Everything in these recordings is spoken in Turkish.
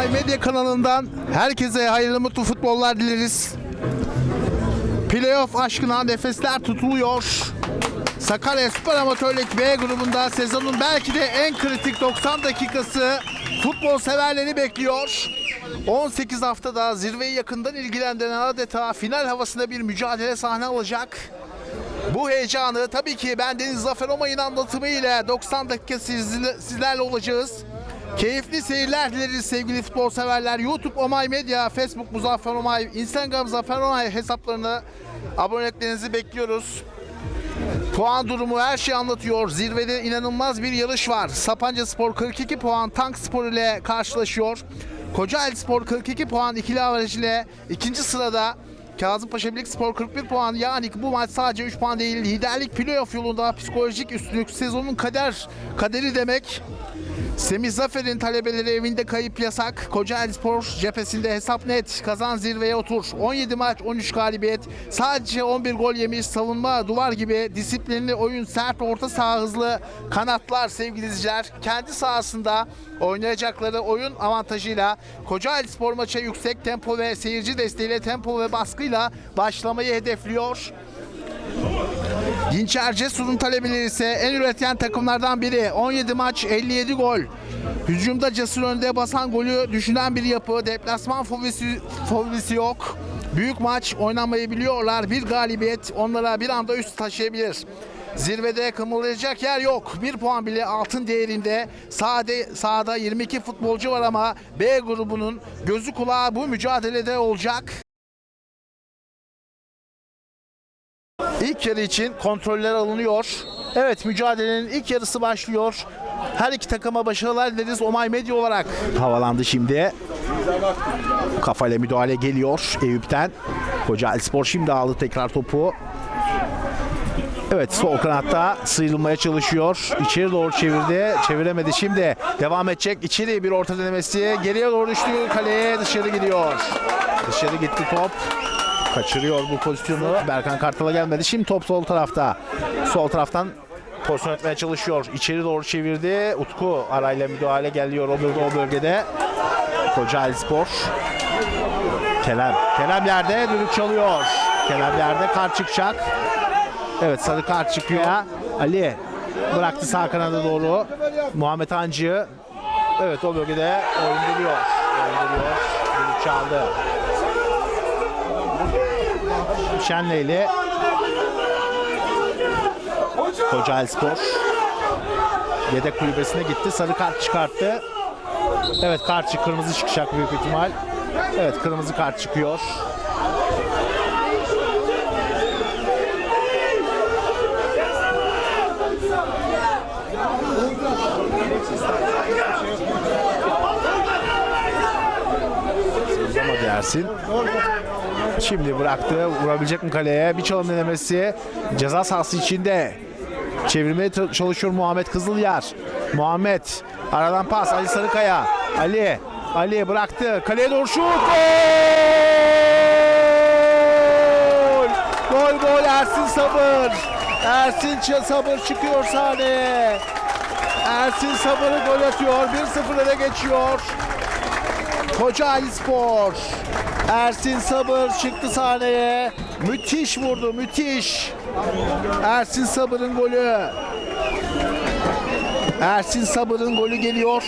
Olay Medya kanalından herkese hayırlı mutlu futbollar dileriz. Playoff aşkına nefesler tutuluyor. Sakarya Süper Amatörlük B grubunda sezonun belki de en kritik 90 dakikası futbol severleri bekliyor. 18 haftada zirveyi yakından ilgilendiren adeta final havasında bir mücadele sahne alacak. Bu heyecanı tabii ki ben Deniz Zafer Omay'ın anlatımıyla 90 dakika sizle- sizlerle olacağız. Keyifli seyirler dileriz sevgili futbol severler. YouTube Omay Medya, Facebook Muzaffer Omay, Instagram Zafer Omay hesaplarına aboneliklerinizi bekliyoruz. Puan durumu her şeyi anlatıyor. Zirvede inanılmaz bir yarış var. Sapanca Spor 42 puan Tank Spor ile karşılaşıyor. Kocaeli Spor 42 puan ikili averaj ile ikinci sırada. Kazımpaşa Birlik Spor 41 puan. Yani bu maç sadece 3 puan değil. Liderlik playoff yolunda psikolojik üstünlük sezonun kader kaderi demek. Semih Zafer'in talebeleri evinde kayıp yasak. Kocaeli Spor cephesinde hesap net. Kazan zirveye otur. 17 maç 13 galibiyet. Sadece 11 gol yemiş savunma duvar gibi disiplinli oyun sert orta saha hızlı kanatlar sevgili izleyiciler. Kendi sahasında oynayacakları oyun avantajıyla Kocaeli Spor maça yüksek tempo ve seyirci desteğiyle tempo ve baskıyla başlamayı hedefliyor. Dinçer Cesur'un talebeleri ise en üreten takımlardan biri. 17 maç 57 gol. Hücumda Cesur önde basan golü düşünen bir yapı. Deplasman fobisi, fobisi yok. Büyük maç oynamayı biliyorlar. Bir galibiyet onlara bir anda üst taşıyabilir. Zirvede kımıldayacak yer yok. Bir puan bile altın değerinde. Sahada, sahada 22 futbolcu var ama B grubunun gözü kulağı bu mücadelede olacak. İlk yarı için kontroller alınıyor. Evet mücadelenin ilk yarısı başlıyor. Her iki takıma başarılar dileriz Omay Medya olarak. Havalandı şimdi. Kafayla müdahale geliyor Eyüp'ten. Kocaeli Spor şimdi aldı tekrar topu. Evet sol kanatta sıyrılmaya çalışıyor. İçeri doğru çevirdi. Çeviremedi şimdi. Devam edecek. İçeri bir orta denemesi. Geriye doğru düştü. Kaleye dışarı gidiyor. Dışarı gitti top. Kaçırıyor bu pozisyonu. Berkan Kartal'a gelmedi. Şimdi top sol tarafta. Sol taraftan pozisyon etmeye çalışıyor. İçeri doğru çevirdi. Utku arayla müdahale geliyor o bölgede. O bölgede. Kocaeli Spor. Kerem. Kerem yerde düdük çalıyor. Kerem yerde kart çıkacak. Evet sarı kart çıkıyor. Ali bıraktı sağ kanada doğru. Muhammed Hancı. Evet o bölgede oyun duruyor. Oyun duruyor. Düdük çaldı. Şenleyli. Kocaeli Spor. Yedek kulübesine gitti. Sarı kart çıkarttı. Evet kart çık kırmızı çıkacak büyük ihtimal. Evet kırmızı kart çıkıyor. Ama dersin. Şimdi bıraktı. Vurabilecek mi kaleye? Bir çalım denemesi. Ceza sahası içinde. Çevirmeye çalışıyor Muhammed Kızılyar. Muhammed. Aradan pas. Ali Sarıkaya. Ali. Ali bıraktı. Kaleye doğru şut. Gol! Gol gol Ersin Sabır. Ersin Sabır çıkıyor sahneye. Ersin Sabır'ı gol atıyor. 1-0 öne geçiyor. Kocaeli Spor. Ersin Sabır çıktı sahneye. Müthiş vurdu, müthiş. Ersin Sabır'ın golü. Ersin Sabır'ın golü geliyor.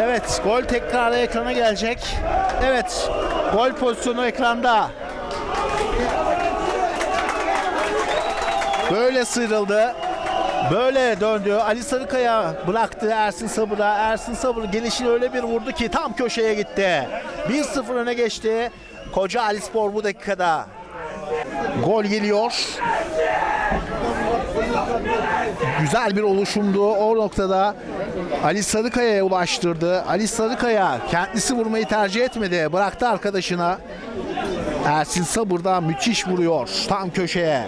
Evet, gol tekrarı ekrana gelecek. Evet, gol pozisyonu ekranda. Böyle sıyrıldı. Böyle döndü. Ali Sarıkaya bıraktı Ersin Sabır'a. Ersin Sabır gelişini öyle bir vurdu ki tam köşeye gitti. 1-0 öne geçti. Koca Ali Spor bu dakikada. Gol geliyor. Güzel bir oluşumdu. O noktada Ali Sarıkaya'ya ulaştırdı. Ali Sarıkaya kendisi vurmayı tercih etmedi. Bıraktı arkadaşına. Ersin Sabır da müthiş vuruyor. Tam köşeye.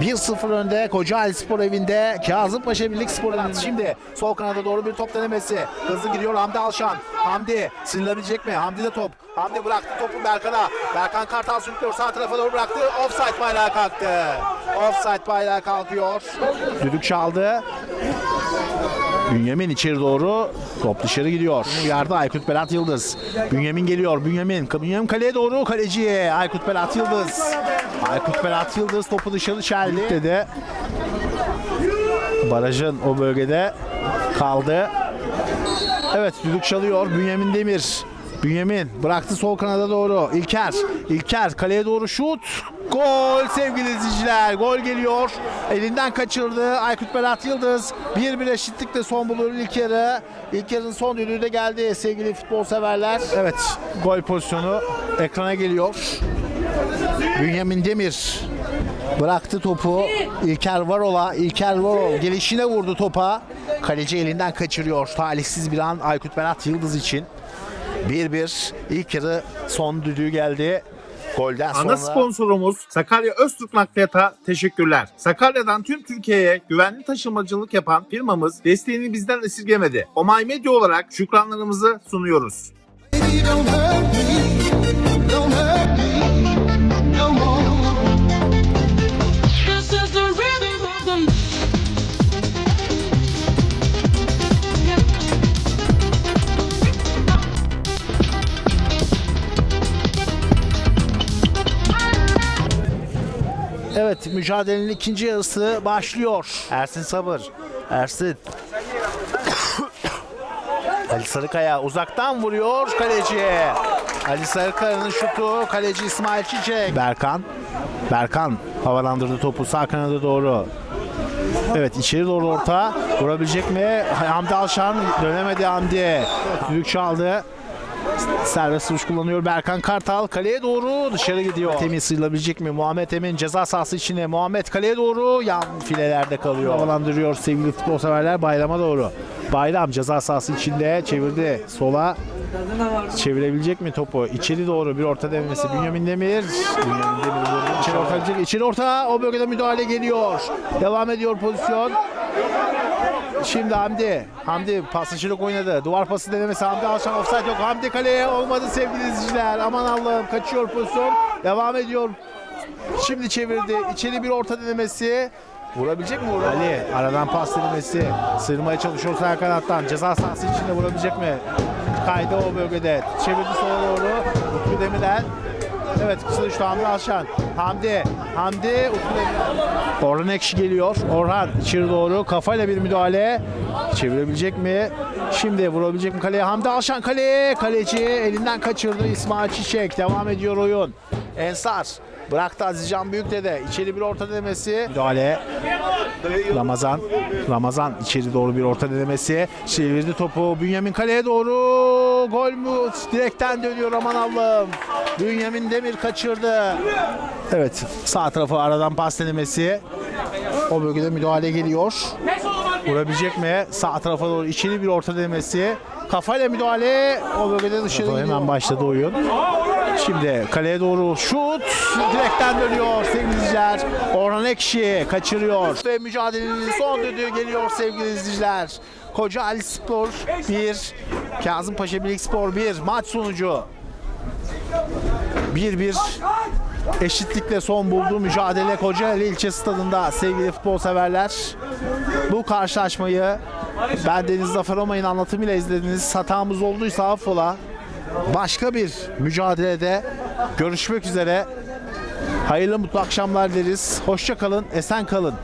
1-0 önde Kocaeli Spor evinde Kazımpaşa Birlik Spor evinde. Şimdi sol kanada doğru bir top denemesi. Hızlı gidiyor Hamdi Alşan. Hamdi sıyırabilecek mi? Hamdi de top. Hamdi bıraktı topu Berkan'a. Berkan Kartal sürüklüyor. Sağ tarafa doğru bıraktı. Offside bayrağı kalktı. Offside bayrağı kalkıyor. Düdük çaldı. Bünyamin içeri doğru top dışarı gidiyor. Yardı Aykut Berat Yıldız. Bünyamin geliyor. Bünyamin. Bünyamin kaleye doğru kaleci Aykut Berat Yıldız. Aykut Berat Yıldız topu dışarı çeldi. Dedi. Barajın o bölgede kaldı. Evet düdük çalıyor. Bünyamin Demir. Bünyamin bıraktı sol kanada doğru. İlker. İlker kaleye doğru şut. Gol sevgili izleyiciler. Gol geliyor. Elinden kaçırdı. Aykut Berat Yıldız. 1-1 eşitlikle son bulur ilk yarı. İlk yarının son düdüğü de geldi sevgili futbol severler. Evet gol pozisyonu ekrana geliyor. Bünyamin Demir bıraktı topu. İlker Varol'a, İlker Varol gelişine vurdu topa. Kaleci elinden kaçırıyor. Talihsiz bir an Aykut Berat Yıldız için. 1-1 ilk yarı son düdüğü geldi. Golden sonra Ana sponsorumuz Sakarya Öztürk Nakliyat'a teşekkürler. Sakarya'dan tüm Türkiye'ye güvenli taşımacılık yapan firmamız desteğini bizden esirgemedi. Omay Medya olarak şükranlarımızı sunuyoruz. Mücadelenin ikinci yarısı başlıyor. Ersin Sabır. Ersin. Ali Sarıkaya uzaktan vuruyor kaleci. Ali Sarıkaya'nın şutu kaleci İsmail Çiçek. Berkan. Berkan havalandırdı topu sağ kanada doğru. Evet içeri doğru orta. Vurabilecek mi? Hamdi Alşan dönemedi Hamdi. Düdük çaldı. Serbest vuruş kullanıyor Berkan Kartal. Kaleye doğru dışarı gidiyor. Emin sıyrılabilecek mi? Muhammed Emin ceza sahası içine. Muhammed kaleye doğru yan filelerde kalıyor. Havalandırıyor sevgili futbol severler bayrama doğru. Bayram ceza sahası içinde çevirdi sola. Çevirebilecek mi topu? İçeri doğru bir orta denemesi. Bünyamin Demir. Bünyamin Demir. İçeri orta. İçeri orta. O bölgede müdahale geliyor. Devam ediyor pozisyon. Şimdi Hamdi. Hamdi paslaşılık oynadı. Duvar pası denemesi. Hamdi Alşan offside yok. Hamdi kaleye olmadı sevgili izleyiciler. Aman Allah'ım kaçıyor pozisyon. Devam ediyor. Şimdi çevirdi. İçeri bir orta denemesi. Vurabilecek mi? Vurur. Ali aradan pas denemesi. Sırmaya çalışıyor sağ kanattan. Ceza sahası içinde vurabilecek mi? Kaydı o bölgede. Çevirdi sola doğru. Utku Demirel. Evet kısa düştü Hamdi Alşan. Hamdi. Hamdi. Orhan Ekşi geliyor. Orhan içeri doğru kafayla bir müdahale. Çevirebilecek mi? Şimdi vurabilecek mi kaleye? Hamdi Alşan kaleye. Kaleci elinden kaçırdı İsmail Çiçek. Devam ediyor oyun. Ensar. Bıraktı Azizcan Büyükdede. İçeri bir orta denemesi. Müdahale. Ramazan. Ramazan içeri doğru bir orta denemesi. Çevirdi topu. Bünyamin kaleye doğru. Gol mü? Direkten dönüyor aman Allah'ım. Bünyamin Demir kaçırdı. Evet sağ tarafa aradan pas denemesi. O bölgede müdahale geliyor. Vurabilecek mi? Sağ tarafa doğru içeri bir orta denemesi. Kafayla müdahale. O bölgede dışarı gidiyor. Hemen başladı oyun. Şimdi kaleye doğru şut. Direkten dönüyor sevgili izleyiciler. Orhan Ekşi kaçırıyor. Ve mücadelenin son düdüğü geliyor sevgili izleyiciler. Kocaeli Spor 1, Kazımpaşa Birlik Spor 1. Maç sonucu 1-1 eşitlikle son bulduğu mücadele Kocaeli ilçe stadında sevgili futbol severler. Bu karşılaşmayı ben Deniz Zafer Omay'ın anlatımıyla izlediniz. Hatamız olduysa affola. Başka bir mücadelede görüşmek üzere. Hayırlı mutlu akşamlar deriz. Hoşça kalın, esen kalın.